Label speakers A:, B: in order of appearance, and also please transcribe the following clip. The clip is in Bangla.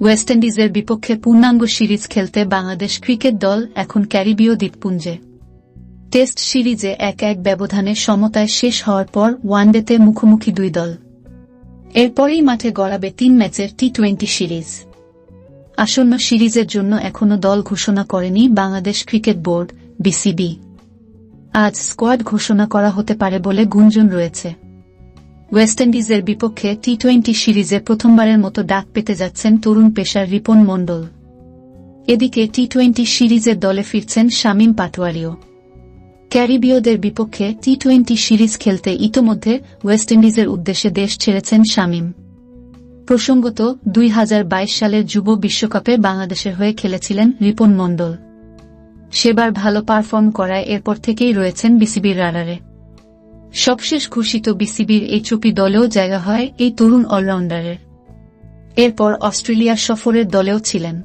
A: ওয়েস্ট ইন্ডিজের বিপক্ষে পূর্ণাঙ্গ সিরিজ খেলতে বাংলাদেশ ক্রিকেট দল এখন ক্যারিবীয় দ্বীপপুঞ্জে। টেস্ট সিরিজে এক এক ব্যবধানে সমতায় শেষ হওয়ার পর ওয়ানডেতে মুখোমুখি দুই দল। এরপরেই মাঠে গড়াবে তিন ম্যাচের টি টোয়েন্টি সিরিজ। আসন্ন সিরিজের জন্য এখনও দল ঘোষণা করেনি বাংলাদেশ ক্রিকেট বোর্ড, বিসিবি। আজ স্কোয়াড ঘোষণা করা হতে পারে বলে গুঞ্জন রয়েছে। ওয়েস্ট ইন্ডিজের বিপক্ষে টি টোয়েন্টি সিরিজে প্রথমবারের মতো ডাক পেতে যাচ্ছেন তরুণ পেশার রিপন মণ্ডল। এদিকে টি টোয়েন্টি সিরিজের দলে ফিরছেন শামীম পাটোয়ারিও। ক্যারিবীয়দের বিপক্ষে টি টোয়েন্টি সিরিজ খেলতে ইতোমধ্যে ওয়েস্ট ইন্ডিজের উদ্দেশ্যে দেশ ছেড়েছেন শামীম। প্রসঙ্গত, দুই হাজার বাইশ সালের যুব বিশ্বকাপে বাংলাদেশের হয়ে খেলেছিলেন রিপন মণ্ডল। সেবার ভালো পারফর্ম করায় এরপর থেকেই রয়েছেন বিসিবির রাডারে। সবশেষ ঘোষিত বিসিবির এই চুপি দলেও জায়গা হয় এই তরুণ অলরাউন্ডারের। এরপর অস্ট্রেলিয়া সফরের দলেও ছিলেন।